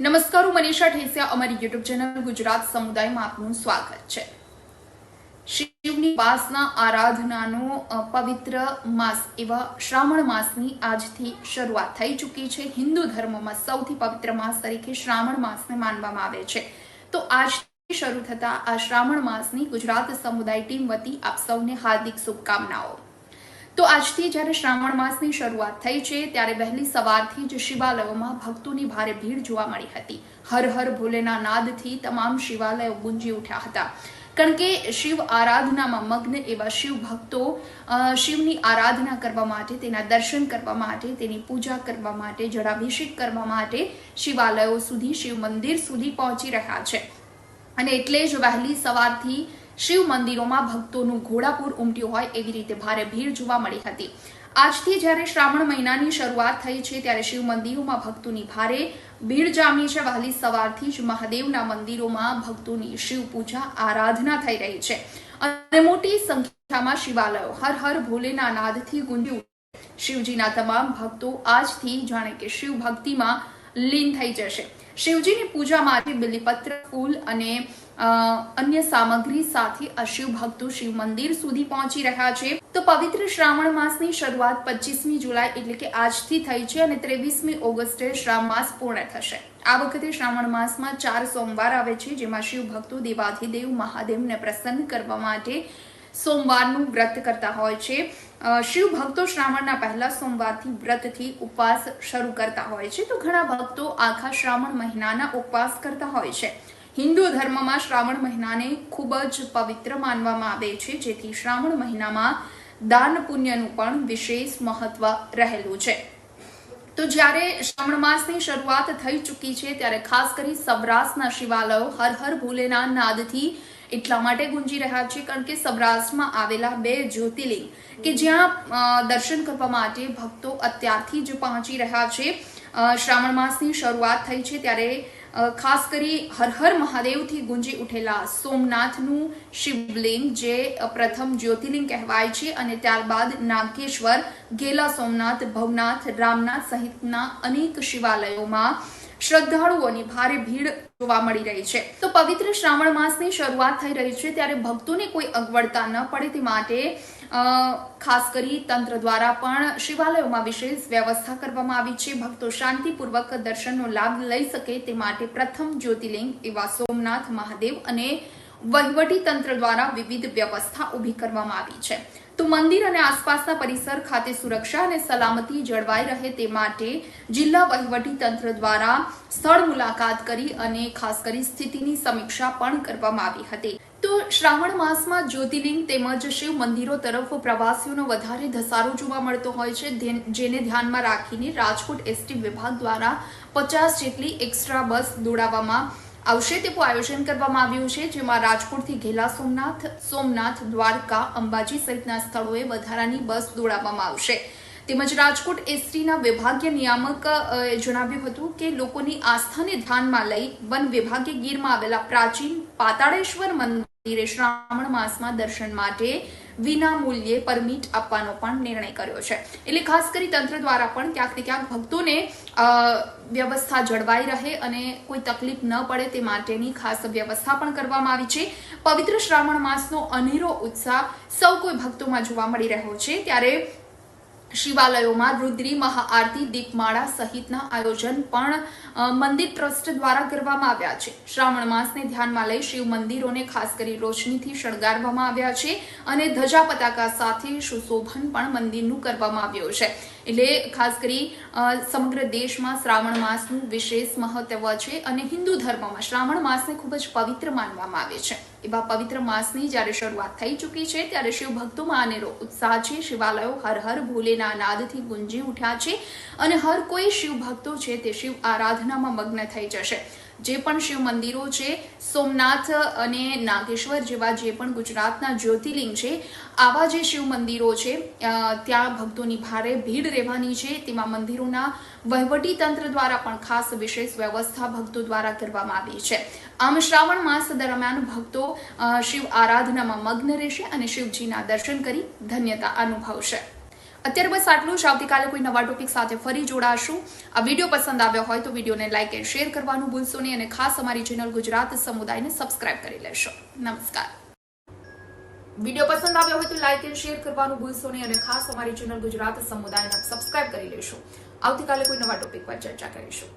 નમસ્કાર, હું મનીષા ઠેસિયા, અમારી યુટ્યુબ ચેનલ ગુજરાત સમુદાયમાં આપનું સ્વાગત છે. શિવની ઉપાસના આરાધનાનો પવિત્ર માસ એવા શ્રાવણ માસની આજથી શરૂઆત થઈ ચૂકી છે. હિન્દુ ધર્મમાં સૌથી પવિત્ર માસ તરીકે શ્રાવણ માસને માનવામાં આવે છે. તો આજથી શરૂ થતા આ શ્રાવણ માસની ગુજરાત સમુદાય ટીમ વતી આપ સૌને હાર્દિક શુભકામનાઓ. તો આજથી જ્યારે શ્રાવણ માસની શરૂઆત થઈ છે, ત્યારે વહેલી સવારથી જ શિવાલયોમાં ભક્તોની ભારે ભીડ જોવા મળી હતી. હર હર ભોલેના નાદથી તમામ શિવાલયો ગુંજી ઉઠ્યા હતા. કારણ કે શિવ આરાધનામાં મગ્ન એવા શિવ ભક્તો શિવની આરાધના કરવા માટે, તેના દર્શન કરવા માટે, તેની પૂજા કરવા માટે, જળાભિષેક કરવા માટે શિવાલયો સુધી, શિવ મંદિર સુધી પહોંચી રહ્યા છે. અને એટલે જ વહેલી સવારથી શિવ મંદિરોમાં ભક્તોનું ઘોડાપૂર ઉમટ્યું હોય એવી રીતે ભારે ભીડ જોવા મળી હતી. આજથી જ્યારે શ્રાવણ મહિનાની શરૂઆત થઈ છે, ત્યારે શિવ મંદિરોમાં ભક્તોની ભારે ભીડ જામી છે. વહેલી સવારથી જ મહાદેવના મંદિરોમાં ભક્તોની શિવ પૂજા આરાધના થઈ રહી છે અને મોટી સંખ્યામાં શિવાલયો હર હર ભોલેના નાદથી ગુંજી શિવજીના તમામ ભક્તો આજથી જાણે કે શિવ ભક્તિમાં લીન થઈ જશે. શિવજીની પૂજા માટે બિલીપત્ર, ફૂલ અને અન્ય સામગ્રી સાથે આ શિવ ભક્તો શિવ મંદિર સુધી પહોંચી રહ્યા છે. તો પવિત્ર શ્રાવણ માસની શરૂઆત પચીસમી જુલાઈ એટલે કે આજથી થઈ છે અને ત્રેવીસમી ઓગસ્ટે શ્રાવણ માસ પૂર્ણ થશે. આ વખતે શ્રાવણ માસમાં ચાર સોમવાર આવે છે, જેમાં શિવ ભક્તો દેવાધિદેવ, મહાદેવને પ્રસન્ન કરવા માટે સોમવારનું વ્રત કરતા હોય છે. શિવ ભક્તો શ્રાવણના પહેલા સોમવારથી વ્રતથી ઉપવાસ શરૂ કરતા હોય છે. તો ઘણા ભક્તો આખા શ્રાવણ મહિનાના ઉપવાસ કરતા હોય છે. હિન્દુ ધર્મમાં શ્રાવણ મહિનાને ખૂબ જ પવિત્ર માનવામાં આવે છે, જેથી શ્રાવણ મહિનામાં દાન પુણ્યનું પણ વિશેષ મહત્વ રહેલું છે. તો જ્યારે શ્રાવણ માસની શરૂઆત થઈ ચૂકી છે, ત્યારે ખાસ કરી સૌરાષ્ટ્રના શિવાલયો હર હર ભોલેના નાદથી એટલા માટે ગુંજી રહ્યા છે, કારણ કે સૌરાષ્ટ્રમાં આવેલા બે જ્યોતિર્લિંગ કે જ્યાં દર્શન કરવા માટે ભક્તો અત્યારથી જ પહોંચી રહ્યા છે. શ્રાવણ માસની શરૂઆત થઈ છે, ત્યારે ખાસ કરી હર હર મહાદેવથી ગુંજી ઉઠેલા સોમનાથનું શિવલિંગ જે પ્રથમ જ્યોતિર્લિંગ કહેવાય છે અને ત્યારબાદ નાગેશ્વર, ગેલા સોમનાથ, ભવનાથ, રામનાથ સહિતના અનેક શિવાલયોમાં શ્રદ્ધાળુઓની ભારે ભીડ જોવા મળી રહી છે. તો પવિત્ર શ્રાવણ માસની શરૂઆત થઈ રહી છે ત્યારે ભક્તોને કોઈ અગવડતા ન પડે તે માટે ખાસ કરી તંત્ર દ્વારા પણ શિવાલયોમાં વિશેષ વ્યવસ્થા કરવામાં આવી છે. ભક્તો શાંતિપૂર્વક દર્શનનો લાભ લઈ શકે તે માટે પ્રથમ જ્યોતિર્લિંગ એવા સોમનાથ મહાદેવ અને વહીવટી તંત્ર દ્વારા વિવિધ વ્યવસ્થા ઊભી કરવામાં આવી છે. તો મંદિર અને આસપાસના પરિસર ખાતે સુરક્ષા અને સલામતી જળવાઈ રહે તે માટે જિલ્લા વહીવટી તંત્ર દ્વારા સ્થળ મુલાકાત કરી અને ખાસ કરી સ્થિતિની સમીક્ષા પણ કરવામાં આવી હતી. તો શ્રાવણ માસમાં જ્યોતિર્લિંગ તેમજ શિવ મંદિરો તરફ પ્રવાસીઓનો વધારે ધસારો જોવા મળતો હોય છે. જેને ધ્યાનમાં રાખીને રાજકોટ એસટી વિભાગ દ્વારા પચાસ જેટલી એક્સ્ટ્રા બસ દોડાવવામાં આવશે તેવું આયોજન કરવામાં આવ્યું છે, જેમાં રાજકોટથી ઘેલા સોમનાથ સોમનાથ, દ્વારકા, અંબાજી સહિતના સ્થળોએ વધારાની બસ દોડાવવામાં આવશે. તેમજ રાજકોટ એસટીના વિભાગીય નિયામક જણાવ્યું હતું કે લોકોની આસ્થાને ધ્યાનમાં લઈ વન વિભાગે ગીરમાં આવેલા પ્રાચીન પાતાળેશ્વર મંદિરે શ્રાવણ માસમાં દર્શન માટે વિના મૂલ્યે પરમિટ આપવાનો પણ નિર્ણય કર્યો છે. એટલે ખાસ કરી તંત્ર દ્વારા પણ ક્યાંક ક્યાંક ભક્તોને વ્યવસ્થા જળવાઈ રહે અને કોઈ તકલીફ ન પડે તે માટેની ખાસ વ્યવસ્થા પણ કરવામાં આવી છે. પવિત્ર શ્રાવણ માસનો અનેરો ઉત્સાહ સૌ કોઈ ભક્તોમાં જોવા મળી રહ્યો છે. ત્યારે શિવાલયોમાં રુદ્રી મહાઆરતી દીપમાળા સહિતના આયોજન પણ મંદિર ટ્રસ્ટ દ્વારા કરવામાં આવ્યા છે. શ્રાવણ માસને ધ્યાનમાં લઈ શિવ મંદિરોને ખાસ કરી રોશનીથી શણગારવામાં આવ્યા છે અને ધજા પતાકા સાથે સુશોભન પણ મંદિરનું કરવામાં આવ્યું છે. એટલે ખાસ કરી સમગ્ર દેશમાં શ્રાવણ માસનું વિશેષ મહત્વ છે અને હિન્દુ ધર્મમાં શ્રાવણ માસને ખૂબ જ પવિત્ર માનવામાં આવે છે. એવા પવિત્ર માસની જ્યારે શરૂઆત થઈ ચૂકી છે, ત્યારે શિવ ભક્તોમાં અનેરો ઉત્સાહ છે, શિવાલયો હર હર ભોલેના નાદથી ગુંજી ઉઠ્યા છે અને હર કોઈ શિવ ભક્તો છે તે શિવ આરાધનામાં મગ્ન થઈ જશે. જે પણ શિવ મંદિરો છે, સોમનાથ અને નાગેશ્વર જેવા જે પણ ગુજરાતના જ્યોતિર્લિંગ છે, આવા જે શિવ મંદિરો છે ત્યાં ભક્તોની ભારે ભીડ રહેવાની છે. તેમાં મંદિરોના વહીવટી તંત્ર દ્વારા પણ ખાસ વિશેષ વ્યવસ્થા ભક્તો દ્વારા કરવામાં આવી છે. આમ શ્રાવણ માસ દરમિયાન ભક્તો શિવ આરાધનામાં મગ્ન રહેશે અને શિવજીના દર્શન કરી ધન્યતા અનુભવશે. અત્યારે બસ આટલું જ. આવતીકાલે કોઈ નવા ટોપિક સાથે ફરી જોડાશું. આ વીડિયો પસંદ આવ્યો હોય તો વિડીયોને લાઇક એન્ડ શેર કરવાનું ભૂલશો નહીં અને ખાસ અમારી ચેનલ ગુજરાત સમુદાયને સબસ્ક્રાઇબ કરી લેશો. નમસ્કાર. વીડિયો પસંદ આવ્યો હોય તો લાઇક એન્ડ શેર કરવાનું ભૂલશો નહીં અને ખાસ અમારી ચેનલ ગુજરાત સમુદાયને સબસ્ક્રાઇબ કરી લેશો. આવતીકાલે કોઈ નવા ટોપિક પર ચર્ચા કરીશું.